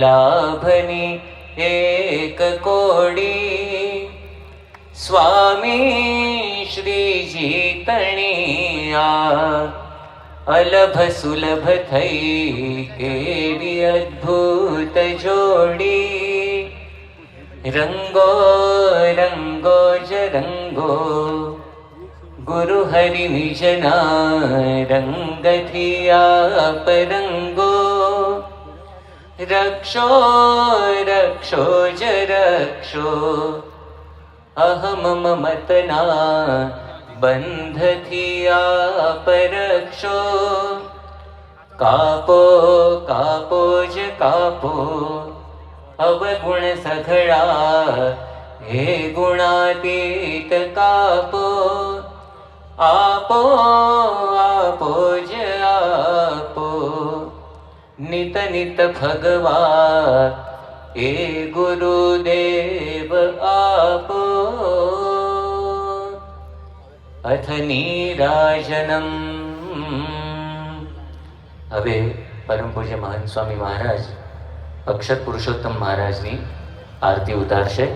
लाभनी एक कोडी. स्वामी श्रीजीतणिया अलभ सुलभ थै केवी अद्भुत जोडी. रंगो रंगो जरंगो गुरु हरि निजना रंग थिया परंगो. રક્ષો રક્ષો જ રક્ષો અહમ મમતના બંધથી આપ રક્ષો કાપો કાપો જ કાપો અવગુણ સઘળા હે ગુણાતીત કાપો આપો નિત નિત ભગવા એ ગુરુદેવ આપો અથ નિરાજનમ હવે પરમ પૂજ્ય મહાન સ્વામી મહારાજ અક્ષર પુરુષોત્તમ મહારાજની આરતી ઉતારશે.